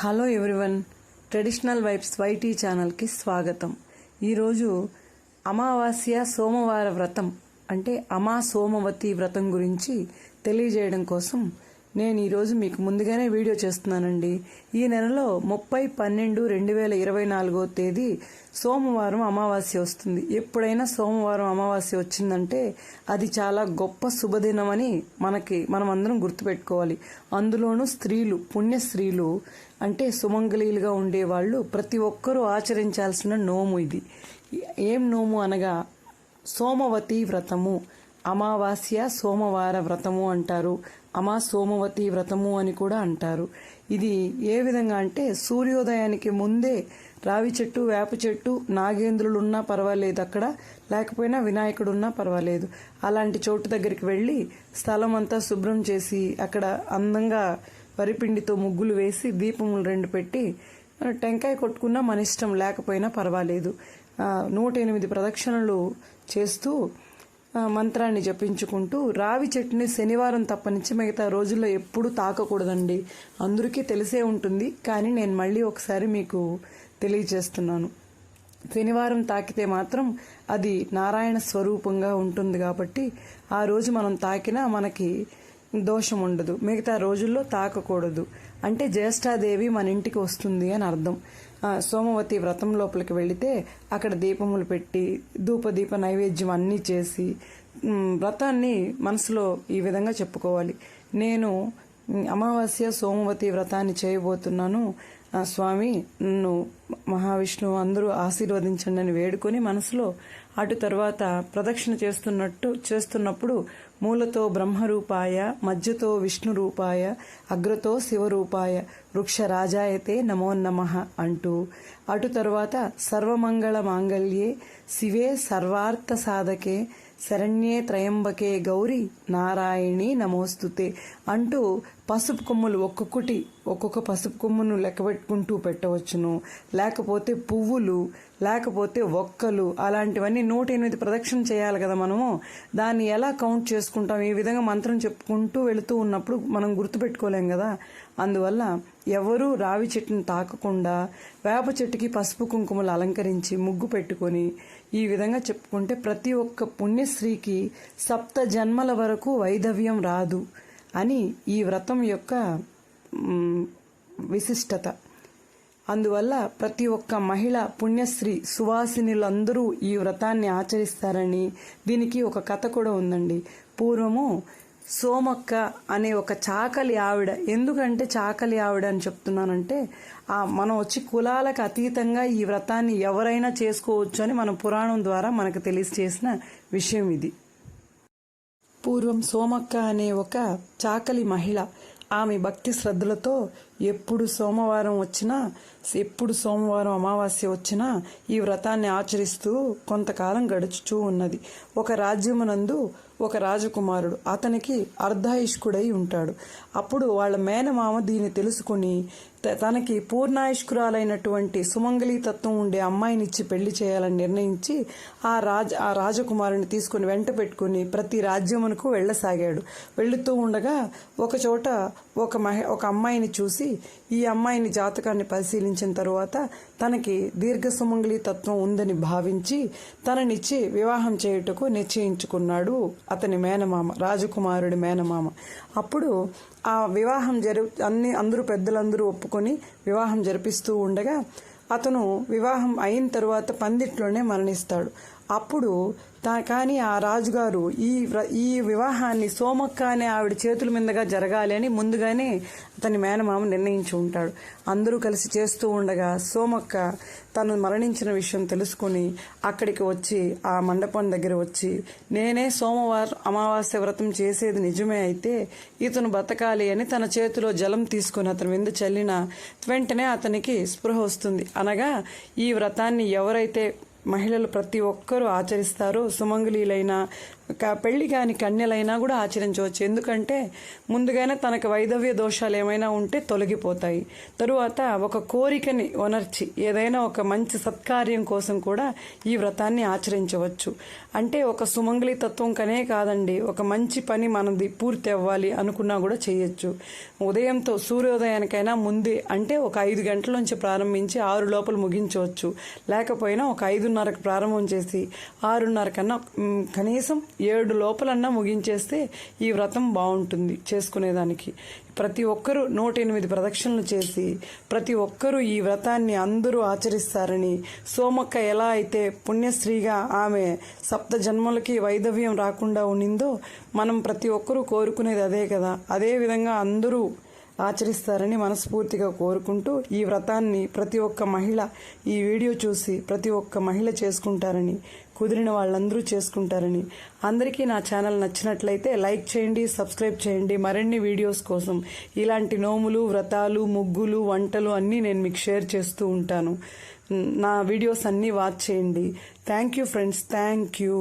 Hello everyone traditional vibes YT ఛానల్కి స్వాగతం. ఈరోజు అమావాస్య సోమవార వ్రతం అంటే అమా సోమవతి వ్రతం గురించి తెలియజేయడం కోసం నేను ఈరోజు మీకు ముందుగానే వీడియో చేస్తున్నానండి. ఈ నెలలో ముప్పై పన్నెండు రెండు వేల ఇరవై నాలుగో తేదీ సోమవారం అమావాస్య వస్తుంది. ఎప్పుడైనా సోమవారం అమావాస్య వచ్చిందంటే అది చాలా గొప్ప శుభదినం అని మనకి మనం అందరం గుర్తుపెట్టుకోవాలి. అందులోనూ స్త్రీలు పుణ్య స్త్రీలు అంటే సుమంగళీలుగా ఉండేవాళ్ళు ప్రతి ఒక్కరూ ఆచరించాల్సిన నోము ఇది. ఏం నోము అనగా సోమవతి వ్రతము. అమావాస్య సోమవార వ్రతము అంటారు. అమా సోమవతి వ్రతము అని కూడా అంటారు. ఇది ఏ విధంగా అంటే సూర్యోదయానికి ముందే రావి చెట్టు వేప చెట్టు నాగేంద్రులు ఉన్నా పర్వాలేదు అక్కడ. లేకపోయినా వినాయకుడు ఉన్నా పర్వాలేదు. అలాంటి చోటు దగ్గరికి వెళ్ళి స్థలం అంతా శుభ్రం చేసి అక్కడ అందంగా వరిపిండితో ముగ్గులు వేసి దీపములు రెండు పెట్టి టెంకాయ కొట్టుకున్నా మన ఇష్టం లేకపోయినా పర్వాలేదు. నూట ఎనిమిది ప్రదక్షిణలు చేస్తూ మంత్రాన్ని జపించుకుంటూ రావి చెట్టుని శనివారం తప్ప నుంచి మిగతా రోజుల్లో ఎప్పుడూ తాకకూడదండి. అందరికీ తెలిసే ఉంటుంది కానీ నేను మళ్ళీ ఒకసారి మీకు తెలియజేస్తున్నాను. శనివారం తాకితే మాత్రం అది నారాయణ స్వరూపంగా ఉంటుంది కాబట్టి ఆ రోజు మనం తాకినా మనకి దోషం ఉండదు. మిగతా రోజుల్లో తాకకూడదు. అంటే జ్యేష్ఠాదేవి మన ఇంటికి వస్తుంది అని అర్థం. సోమవతి వ్రతం లోపలికి వెళితే అక్కడ దీపములు పెట్టి ధూపదీప నైవేద్యం అన్నీ చేసి వ్రతాన్ని మనసులో ఈ విధంగా చెప్పుకోవాలి. నేను అమావాస్య సోమవతి వ్రతాన్ని చేయబోతున్నాను. స్వామి నన్ను మహావిష్ణువు అందరూ ఆశీర్వదించండి అని వేడుకొని మనసులో అటు తర్వాత ప్రదక్షిణ చేస్తున్నట్టు చేస్తున్నప్పుడు మూలతో బ్రహ్మరూపాయ మధ్యతో విష్ణు రూపాయ అగ్రతో శివరూపాయ వృక్ష రాజాయతే నమో నమః అంటూ అటు తర్వాత సర్వమంగళ మాంగళ్యే శివే సర్వార్థ సాధకే శరణ్యే త్రయంబకే గౌరి నారాయణి నమోస్తుతే అంటూ పసుపు కొమ్ములు ఒక్కొక్కటి ఒక్కొక్క పసుపు కొమ్మును లెక్కబెట్టుకుంటూ పెట్టవచ్చును. లేకపోతే పువ్వులు లేకపోతే ఒక్కలు అలాంటివన్నీ నూట ఎనిమిది ప్రదక్షిణ చేయాలి కదా మనము. దాన్ని ఎలా కౌంట్ చేసుకుంటాం? ఈ విధంగా మంత్రం చెప్పుకుంటూ వెళుతూ ఉన్నప్పుడు మనం గుర్తుపెట్టుకోలేం కదా. అందువల్ల ఎవరూ రావి చెట్టును తాకకుండా వేప చెట్టుకి పసుపు కుంకుమలు అలంకరించి ముగ్గు పెట్టుకొని ఈ విధంగా చెప్పుకుంటే ప్రతి ఒక్క పుణ్యశ్రీకి సప్త జన్మల వరకు వైధవ్యం రాదు. అని ఈ వ్రతం యొక్క విశిష్టత. అందువల్ల ప్రతి ఒక్క మహిళ పుణ్యశ్రీ సువాసినులందరూ ఈ వ్రతాన్ని ఆచరిస్తారని దీనికి ఒక కథ కూడా ఉందండి. పూర్వము సోమక్క అనే ఒక చాకలి ఆవిడ ఎందుకంటే చాకలి ఆవిడ అని చెప్తున్నానంటే ఆ మనం వచ్చి కులాలకు అతీతంగా ఈ వ్రతాన్ని ఎవరైనా చేసుకోవచ్చు అని మన పురాణం ద్వారా మనకు తెలియజేసిన విషయం ఇది. పూర్వం సోమక్క అనే ఒక చాకలి మహిళ. ఆమె భక్తి శ్రద్ధలతో ఎప్పుడు సోమవారం వచ్చినా ఎప్పుడు సోమవారం అమావాస్య వచ్చినా ఈ వ్రతాన్ని ఆచరిస్తూ కొంతకాలం గడుచుచూ ఉన్నది. ఒక రాజ్యమునందు ఒక రాజకుమారుడు. అతనికి అర్ధాయుష్కుడై ఉంటాడు. అప్పుడు వాళ్ళ మేనమామ దీన్ని తెలుసుకుని తనకి పూర్ణాయుష్కురాలైనటువంటి సుమంగళీ తత్వం ఉండే అమ్మాయినిచ్చి పెళ్ళి చేయాలని నిర్ణయించి ఆ రాజ ఆ రాజకుమారుని తీసుకుని వెంట పెట్టుకుని ప్రతి రాజ్యమునకు వెళ్ళసాగాడు. వెళుతూ ఉండగా ఒక చోట ఒక మహి ఒక అమ్మాయిని చూసి ఈ అమ్మాయిని జాతకాన్ని పరిశీలించిన తరువాత తనకి దీర్ఘ సుమంగళి తత్వం ఉందని భావించి తననిచ్చి వివాహం చేయుటకు నిశ్చయించుకున్నాడు అతని మేనమామ రాజకుమారుడి మేనమామ. అప్పుడు ఆ వివాహం జరు అన్ని అందరూ పెద్దలందరూ ఒప్పు ఒప్పుకొని వివాహం జరిపిస్తూ ఉండగా అతను వివాహం అయిన తరువాత పందిట్లోనే మరణిస్తాడు. అప్పుడు తా కానీ ఆ రాజుగారు ఈ వ్ర- ఈ వివాహాన్ని సోమక్క అనే ఆవిడ చేతుల మీదుగా జరగాలి అని ముందుగానే అతని మేనమామ నిర్ణయించి ఉంటాడు. అందరూ కలిసి చేస్తూ ఉండగా సోమక్క తను మరణించిన విషయం తెలుసుకుని అక్కడికి వచ్చి ఆ మండపం దగ్గర వచ్చి నేనే సోమవారం అమావాస్య వ్రతం చేసేది నిజమే అయితే ఇతను బతకాలి అని తన చేతిలో జలం తీసుకుని అతని మీద చల్లిన వెంటనే అతనికి స్పృహ వస్తుంది. అనగా ఈ వ్రతాన్ని ఎవరైతే మహిళలు ప్రతి ఒక్కరూ ఆచరిస్తారు. సుమంగళీలైన పెళ్ళి కాని కన్యలైనా కూడా ఆచరించవచ్చు. ఎందుకంటే ముందుగానే తనకు వైదవ్య దోషాలు ఏమైనా ఉంటే తొలగిపోతాయి. తరువాత ఒక కోరికని ఒనర్చి ఏదైనా ఒక మంచి సత్కార్యం కోసం కూడా ఈ వ్రతాన్ని ఆచరించవచ్చు. అంటే ఒక సుమంగళి తత్వం కనే కాదండి. ఒక మంచి పని మనది పూర్తి అవ్వాలి అనుకున్నా కూడా చేయొచ్చు. ఉదయంతో సూర్యోదయానికైనా ముందే అంటే ఒక ఐదు గంటల నుంచి ప్రారంభించి ఆరు లోపల ముగించవచ్చు. లేకపోయినా ఒక ఐదు ఆరున్నరకు ప్రారంభం చేసి ఆరున్నర కన్నా కనీసం ఏడు లోపలన్నా ముగించేస్తే ఈ వ్రతం బాగుంటుంది చేసుకునేదానికి. ప్రతి ఒక్కరూ నూట ఎనిమిది ప్రదక్షిణలు చేసి ప్రతి ఒక్కరూ ఈ వ్రతాన్ని అందరూ ఆచరిస్తారని సోమక్క ఎలా అయితే పుణ్యశ్రీగా ఆమె సప్త జన్మలకి వైదవ్యం రాకుండా ఉండిందో మనం ప్రతి ఒక్కరూ కోరుకునేది అదే కదా. అదే విధంగా అందరూ ఆచరిస్తారని మనస్ఫూర్తిగా కోరుకుంటూ ఈ వ్రతాన్ని ప్రతి ఒక్క మహిళ ఈ వీడియో చూసి ప్రతి ఒక్క మహిళ చేసుకుంటారని కుదిరిన వాళ్ళందరూ చేసుకుంటారని అందరికీ నా ఛానల్ నచ్చినట్లయితే లైక్ చేయండి సబ్స్క్రైబ్ చేయండి. మరిన్ని వీడియోస్ కోసం ఇలాంటి నోములు వ్రతాలు ముగ్గులు వంటలు అన్నీ నేను మీకు షేర్ చేస్తూ ఉంటాను. నా వీడియోస్ అన్నీ వాచ్ చేయండి. Thank you friends. Thank you.